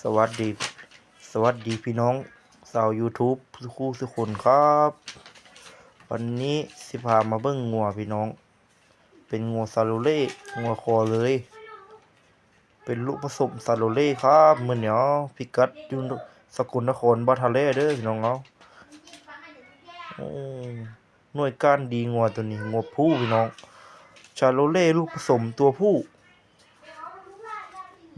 สวัสดี สวัสดีพี่น้องชาว YouTube คู่สุกคนครับ วันนี้สิพามาเบิ้งงัวพี่น้อง เป็นงัวซาโลเล่งัวคอเลย เป็นลูกผสมซาโลเล่ครับมือเนียพิกัดอยู่สกุลนครบัทะเลเด้อพี่น้องเนาะหน่วยการดีงัวตัวนี้งัวผู้พี่น้อง ชาโลเล่ลูกผสมตัวผู้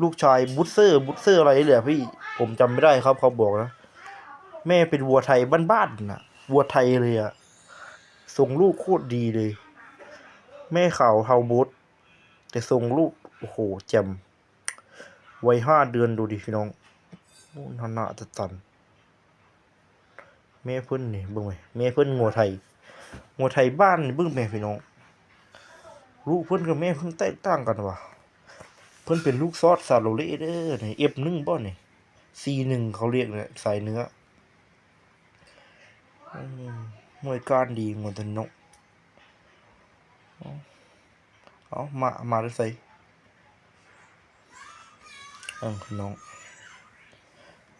ลูกชายบุตเซอร์บุตเซอร์อะไรเลือพี่ผมจำไม่ได้ครับเขาบอกนะแม่เป็นวัวไทยบ้านๆน่ะวัวไทยเลยอะส่งลูกโคตรดีเลย แม่เขาเฮาบุตแต่ส่งลูกโอ้โหแจ่มวัยห้าเดือนดูดิพี่น้องนานาจะตันแม่เพิ่นนี่เบิ่งไหมแม่เพิ่นงัวไทยงัวไทยบ้านนี่เบิ่งแม่พี่น้องลูกเพิ่นกับแม่เพิ่นแตกต่างกันว่ะ พิ่นเป็นลูกซอสซาโลเลเด้อนี่ยเอฟหนึ่งบ่นี่ซีหนึ่งเขาเรียกเนี่ยสายเนื้อมวยการดีงวนตนกเอาเอามา มาด้ใส่เออน้อง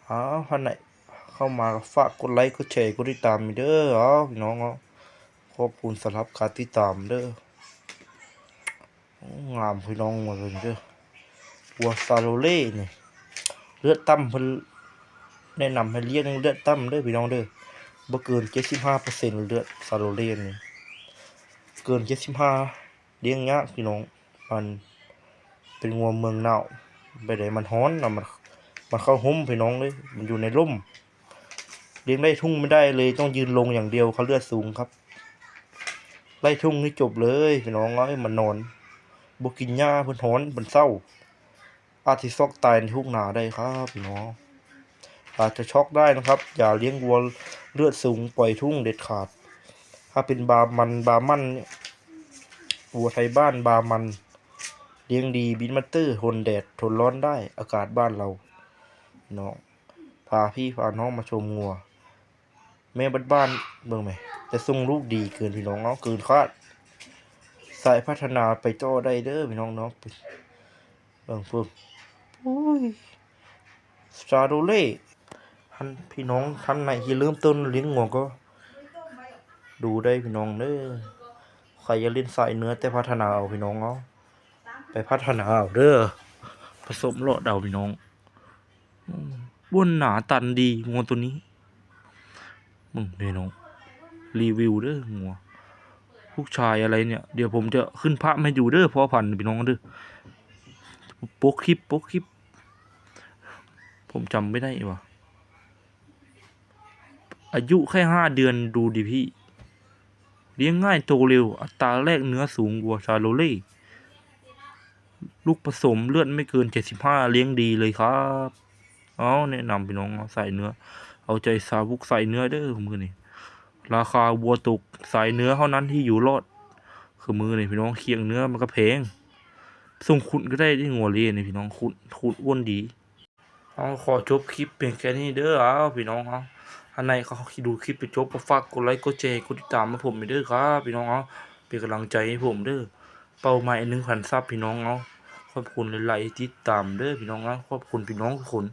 เอาพันไหนเข้ามาฝากกดไลค์กดแชร์กดติดตามอีเด้อเอาพี่น้องเอาขอบคุณสำหรับการติดตามเด้องามพี่น้องมดเลยเด้อ วัวซาโลเล่เนี่ยเลือดต่ำเพิ่นแนะนำให้เลี้ยงเลือดต่ำเด้อพี่น้องเด้อบ่เกิน75%เลือดซาโลเล่นี่เกิน75เลี้ยงยากพี่น้องมันเป็นงัวเมืองหนาวไปไหนมันร้อนนะมันมันเข้าห่มพี่น้องเลยมันอยู่ในร่มเลี้ยงไล่ทุ่งไม่ได้เลยต้องยืนลงอย่างเดียวเขาเลือดสูงครับ ไล่ทุ่งนี่จบเลยพี่น้องเอ้ยมันนอนบ่กินหญ้าเพิ่นร้อนเพิ่นเศร้า อาจจะช็อกตายในทุกนาได้ครับพี่น้องอาจจะช็อกได้นะครับ อย่าเลี้ยงวัวเลือดสูงปล่อยทุ่งเด็ดขาด ถ้าเป็นบามันบามันเนี่ยวัวไทยบ้านบามัน เลี้ยงดีบินมัตเตอร์ทนแดดทนร้อนได้อากาศบ้านเราน้องพาพี่พาน้องมาชมงัว แม่บ้านบ้านเบิ่งไหมแต่ทรงลูกดีเกินพี่น้องเนาะเกินคาดสายพัฒนาไปต่อได้เด้อพี่น้องเนาะเบิ่งเพิ่ม โอ้ยสาร์โดเล่ท่านพี่น้องท่านไหนที่เริ่มต้นเลี้ยงงัวก็ ดูได้พี่น้องเด้อใครจะเล่นสายเนื้อแต่พัฒนาเอาพี่น้องเอาไปพัฒนาเอาเด้อผสมเลาะเดาพี่น้องบ้วนหนาตันดีงัวตัวนี้มึงพี่น้องรีวิวเด้องัวลูกชายอะไรเนี่ย เดี๋ยวผมจะขึ้นภาพให้ดูเด้อพอพันพี่น้องเด้อ โป๊กคลิปโป๊กคลิป ผมจำไม่ได้ว่ะ อายุแค่ห้าเดือนดูดิพี่ เลี้ยงง่ายโตเร็ว อัตราแรกเนื้อสูงกว่าชาโลเล่ ลูกผสมเลือดไม่เกินเจ็ดสิบห้าเลี้ยงดีเลยครับเอาแนะนำพี่น้องใส่เนื้อ เอาใจสาวุกใส่เนื้อเด้อมือนี่ราคาวัวตกใส่เนื้อเท่านั้นที่อยู่รอด คือมือนี่พี่น้องเคียงเนื้อมันก็แพง ส่งคุณก็ได้ที่งัวเรียนี่พี่น้องคุณคุณอ้วนดีเอาขอจบคลิปเพียงแค่นี้เด้อเอาพี่น้องเอาอันไหนเขาดูคลิปไปจบก็ฝากกดไลค์กดแชร์กดติดตามมาผมไปเด้อครับพี่น้องเอาเป็นกำลังใจให้ผมเด้อเป้าหมายหนึ่งพันซับพี่น้องเอาขอบคุณหลายๆที่ติดตามเด้อพี่น้องเอาขอบคุณพี่น้องทุกคน